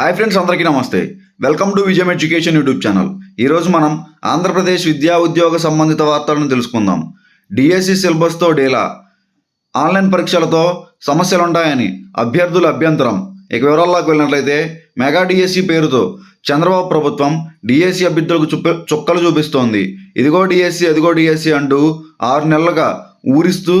Hi friends అందరికీ నమస్తే. Welcome to Vijayam education YouTube channel. ఈరోజు మనం ఆంధ్రప్రదేశ్ విద్యా ఉద్యోగ సంబంధిత వార్తలను తెలుసుకుందాం. డిఎస్సి సిలబస్తో డేలా ఆన్లైన్ పరీక్షలతో సమస్యలు ఉంటాయని అభ్యర్థుల అభ్యంతరం. ఇక వివరాల్లోకి వెళ్ళినట్లయితే మెగా డిఎస్సి పేరుతో చంద్రబాబు ప్రభుత్వం డిఎస్సి అభ్యర్థులకు చుప్ప చుక్కలు చూపిస్తోంది. ఇదిగో డిఎస్సి అదిగో డిఎస్సి అంటూ ఆరు నెలలుగా ఊరిస్తూ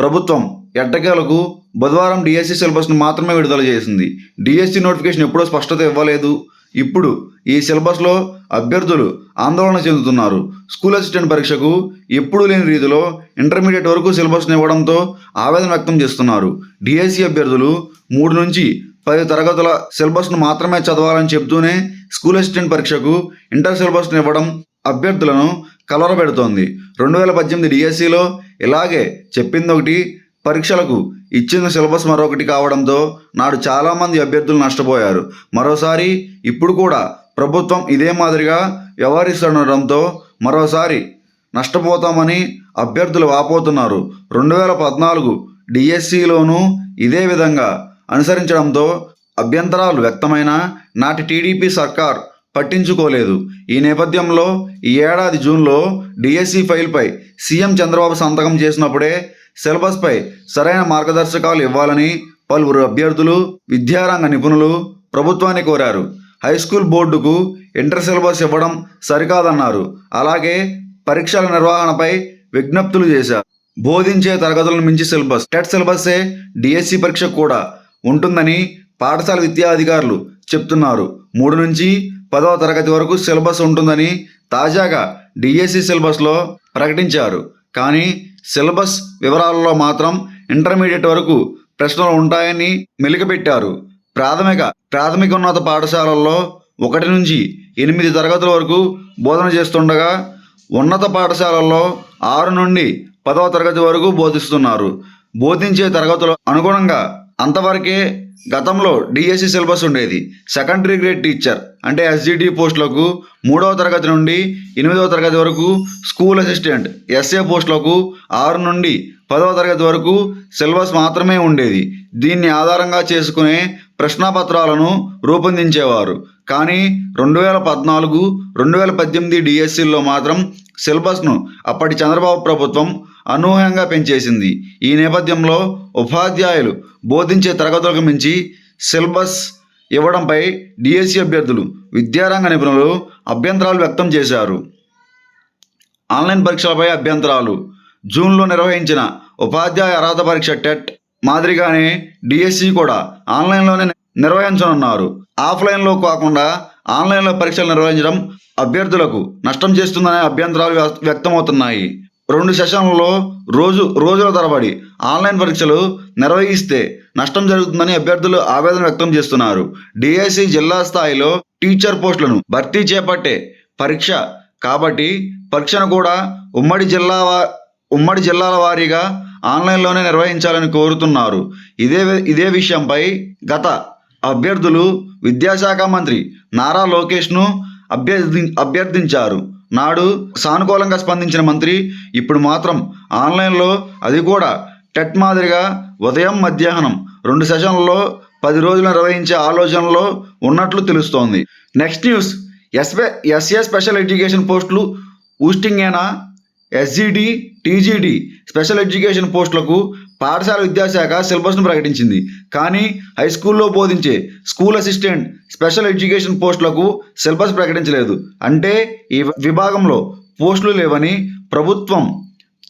ప్రభుత్వం ఎట్టకేలకు బుధవారం డిఎస్సి సిలబస్ను మాత్రమే విడుదల చేసింది. డిఎస్సి నోటిఫికేషన్ ఎప్పుడో స్పష్టత ఇవ్వలేదు. ఇప్పుడు ఈ సిలబస్లో అభ్యర్థులు ఆందోళన చెందుతున్నారు. స్కూల్ అసిస్టెంట్ పరీక్షకు ఎప్పుడూ లేని రీతిలో ఇంటర్మీడియట్ వరకు సిలబస్ని ఇవ్వడంతో ఆవేదన వ్యక్తం చేస్తున్నారు. డిఎస్సి అభ్యర్థులు మూడు నుంచి పది తరగతుల సిలబస్ను మాత్రమే చదవాలని చెబుతూనే స్కూల్ అసిస్టెంట్ పరీక్షకు ఇంటర్ సిలబస్ను ఇవ్వడం అభ్యర్థులను కలరబెడుతోంది రెండు వేల పద్దెనిమిది డిఎస్సిలో ఇలాగే చెప్పింది ఒకటి పరీక్షలకు ఇచ్చిన సిలబస్ మరొకటి కావడంతో నాడు చాలామంది అభ్యర్థులు నష్టపోయారు. మరోసారి ఇప్పుడు కూడా ప్రభుత్వం ఇదే మాదిరిగా వ్యవహరిస్తుండటంతో మరోసారి నష్టపోతామని అభ్యర్థులు వాపోతున్నారు. రెండు వేల పద్నాలుగు డిఎస్సిలోనూ ఇదే విధంగా అనుసరించడంతో అభ్యంతరాలు వ్యక్తమైన నాటి టీడీపీ సర్కార్ పట్టించుకోలేదు. ఈ నేపథ్యంలో ఈ ఏడాది జూన్లో డిఎస్సి ఫైల్పై సీఎం చంద్రబాబు సంతకం చేసినప్పుడే సిలబస్పై సరైన మార్గదర్శకాలు ఇవ్వాలని పలువురు అభ్యర్థులు విద్యారంగ నిపుణులు ప్రభుత్వాన్ని కోరారు. హై స్కూల్ బోర్డుకు ఇంటర్ సిలబస్ ఇవ్వడం సరికాదన్నారు. అలాగే పరీక్షల నిర్వహణపై విజ్ఞప్తులు చేశారు. బోధించే తరగతులను మించి సిలబస్ టెట్ సిలబస్సే డిఎస్సి పరీక్ష కూడా ఉంటుందని పాఠశాల విద్యాధికారులు చెప్తున్నారు. మూడు నుంచి పదవ తరగతి వరకు సిలబస్ ఉంటుందని తాజాగా డిఎస్సి సిలబస్లో ప్రకటించారు. కానీ సిలబస్ వివరాలలో మాత్రం ఇంటర్మీడియట్ వరకు ప్రశ్నలు ఉంటాయని మెలికపెట్టారు. ప్రాథమిక ప్రాథమికోన్నత పాఠశాలల్లో ఒకటి నుంచి ఎనిమిది తరగతుల వరకు బోధన చేస్తుండగా ఉన్నత పాఠశాలల్లో ఆరు నుండి పదవ తరగతి వరకు బోధిస్తున్నారు. బోధించే తరగతులు అనుగుణంగా అంతవరకే గతంలో డిఎస్సి సిలబస్ ఉండేది. సెకండరీ గ్రేడ్ టీచర్ అంటే ఎస్జిటి పోస్టులకు మూడవ తరగతి నుండి ఎనిమిదవ తరగతి వరకు స్కూల్ అసిస్టెంట్ ఎస్ఏ పోస్టులకు ఆరు నుండి పదవ తరగతి వరకు సిలబస్ మాత్రమే ఉండేది. దీన్ని ఆధారంగా చేసుకునే ప్రశ్నపత్రాలను రూపొందించేవారు. కానీ రెండు వేల పద్నాలుగు రెండు వేల పద్దెనిమిది డిఎస్సిల్లో మాత్రం సిలబస్ను అప్పటి చంద్రబాబు ప్రభుత్వం అనూహ్యంగా పెంచేసింది. ఈ నేపథ్యంలో ఉపాధ్యాయులు బోధించే తరగతులకు మించి సిలబస్ ఇవ్వడంపై డిఎస్సి అభ్యర్థులు విద్యారంగ నిపుణులు అభ్యంతరాలు వ్యక్తం చేశారు. ఆన్లైన్ పరీక్షలపై అభ్యంతరాలు. జూన్లో నిర్వహించిన ఉపాధ్యాయ అర్హత పరీక్ష టెట్ మాదిరిగానే డిఎస్సి కూడా ఆన్లైన్లోనే నిర్వహించనున్నారు. ఆఫ్లైన్లో కాకుండా ఆన్లైన్లో పరీక్షలు నిర్వహించడం అభ్యర్థులకు నష్టం చేస్తుందనే అభ్యంతరాలు వ్యక్తమవుతున్నాయి. రెండు సెషన్లలో రోజు రోజుల తరబడి ఆన్లైన్ పరీక్షలు నిర్వహిస్తే నష్టం జరుగుతుందని అభ్యర్థులు ఆవేదన వ్యక్తం చేస్తున్నారు. డిఐసి జిల్లా స్థాయిలో టీచర్ పోస్టులను భర్తీ చేపట్టే పరీక్ష కాబట్టి పరీక్షను కూడా ఉమ్మడి జిల్లా ఉమ్మడి జిల్లాల వారీగా ఆన్లైన్లోనే నిర్వహించాలని కోరుతున్నారు. ఇదే ఇదే విషయంపై గత అభ్యర్థులు విద్యాశాఖ మంత్రి నారా లోకేష్ను అభ్యర్థి అభ్యర్థించారు. నాడు సానుకూలంగా స్పందించిన మంత్రి ఇప్పుడు మాత్రం ఆన్లైన్లో అది కూడా టెట్ మాదిరిగా ఉదయం మధ్యాహ్నం రెండు సెషన్లలో పది రోజులు నిర్వహించే ఆలోచనలో ఉన్నట్లు తెలుస్తోంది. నెక్స్ట్ న్యూస్ ఎస్వే ఎస్ఏ స్పెషల్ ఎడ్యుకేషన్ పోస్టులు ఊస్టింగేనా? S G T T G T special education పోస్టులకు పాఠశాల విద్యాశాఖ సిలబస్ను ప్రకటించింది. కానీ హై స్కూల్లో బోధించే స్కూల్ అసిస్టెంట్ స్పెషల్ ఎడ్యుకేషన్ పోస్టులకు సిలబస్ ప్రకటించలేదు. అంటే ఈ విభాగంలో పోస్టులు లేవని ప్రభుత్వం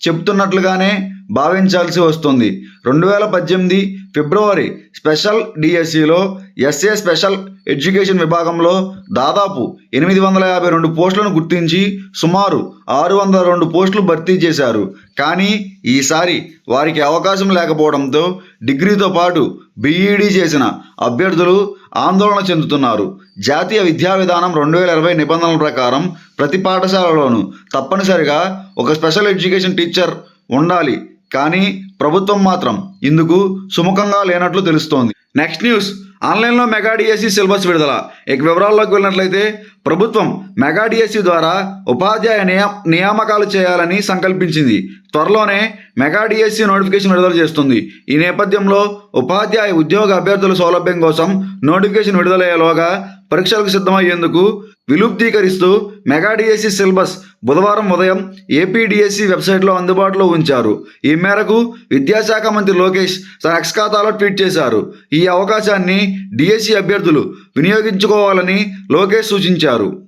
చెప్తున్నట్లుగానే భావించాల్సి వస్తుంది. రెండు వేల పద్దెనిమిది ఫిబ్రవరి స్పెషల్ డిఎస్సిలో ఎస్ఏ స్పెషల్ ఎడ్యుకేషన్ విభాగంలో దాదాపు ఎనిమిది వందల యాభై రెండు పోస్టులను గుర్తించి సుమారు ఆరు వందల రెండు పోస్టులు భర్తీ చేశారు. కానీ ఈసారి వారికి అవకాశం లేకపోవడంతో డిగ్రీతో పాటు బీఈడీ చేసిన అభ్యర్థులు ఆందోళన చెందుతున్నారు. జాతీయ విద్యా విధానం రెండు వేల ఇరవై నిబంధనల ప్రకారం ప్రతి పాఠశాలలోనూ తప్పనిసరిగా ఒక స్పెషల్ ఎడ్యుకేషన్ టీచర్ ఉండాలి. కానీ ప్రభుత్వం మాత్రం ఇందుకు సుముఖంగా లేనట్లు తెలుస్తోంది. నెక్స్ట్ న్యూస్ ఆన్లైన్లో మెగా డిఎస్సి సిలబస్ విడుదల. ఇక వివరాల్లోకి వెళ్ళినట్లయితే ప్రభుత్వం మెగా డిఎస్సి ద్వారా ఉపాధ్యాయ నియా నియామకాలు చేయాలని సంకల్పించింది. త్వరలోనే మెగా డిఎస్సి నోటిఫికేషన్ విడుదల చేస్తుంది. ఈ నేపథ్యంలో ఉపాధ్యాయ ఉద్యోగ అభ్యర్థుల సౌలభ్యం కోసం నోటిఫికేషన్ విడుదలయ్యేలోగా పరీక్షలకు సిద్ధమయ్యేందుకు విలుప్తీకరిస్తూ మెగా డిఎస్సి సిలబస్ బుధవారం ఉదయం ఏపీడిఎస్సి వెబ్సైట్లో అందుబాటులో ఉంచారు. ఈ మేరకు విద్యాశాఖ మంత్రి లోకేష్ తన ఎక్స్ ఖాతాలో ట్వీట్ చేశారు. ఈ అవకాశాన్ని డిఎస్సి అభ్యర్థులు వినియోగించుకోవాలని లోకేష్ సూచించారు.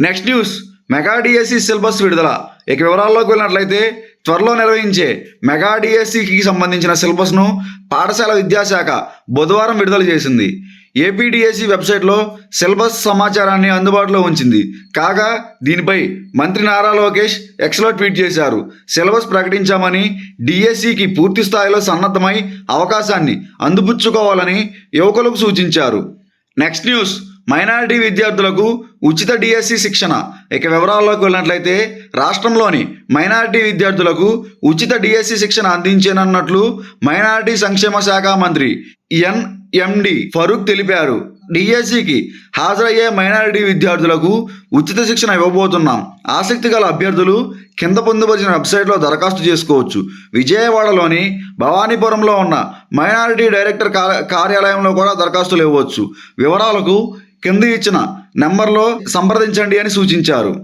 Next news mega DSC syllabus విడుదల. ఇక వివరాల్లోకి వెళ్ళినట్లయితే త్వరలో నిర్వహించే మెగా డిఎస్సికి సంబంధించిన సిలబస్ను పాఠశాల విద్యాశాఖ బుధవారం విడుదల చేసింది. ఏపీడిఎస్సి వెబ్సైట్లో సిలబస్ సమాచారాన్ని అందుబాటులో ఉంచింది. కాగా దీనిపై మంత్రి నారా లోకేష్ ఎక్స్లో ట్వీట్ చేశారు. సిలబస్ ప్రకటించామని డిఎస్సికి పూర్తి స్థాయిలో సన్నద్ధమై అవకాశాన్ని అందిపుచ్చుకోవాలని యువకులకు సూచించారు. నెక్స్ట్ న్యూస్ మైనారిటీ విద్యార్థులకు ఉచిత డిఎస్సి శిక్షణ. ఇక వివరాల్లోకి వెళ్ళినట్లయితే రాష్ట్రంలోని మైనారిటీ విద్యార్థులకు ఉచిత డిఎస్సి శిక్షణ అందించేనన్నట్లు మైనారిటీ సంక్షేమ శాఖ మంత్రి ఎన్ ఎండి ఫరూక్ తెలిపారు. డిఎస్సికి హాజరయ్యే మైనారిటీ విద్యార్థులకు ఉచిత శిక్షణ ఇవ్వబోతున్నాం. ఆసక్తి గల అభ్యర్థులు కింద పొందుపరిచిన వెబ్సైట్లో దరఖాస్తు చేసుకోవచ్చు. విజయవాడలోని భవానీపురంలో ఉన్న మైనారిటీ డైరెక్టర్ కార్య- కార్యాలయంలో కూడా దరఖాస్తులు ఇవ్వవచ్చు. వివరాలకు కింద ఇచ్చిన నెంబర్లో సంప్రదించండి అని సూచించారు.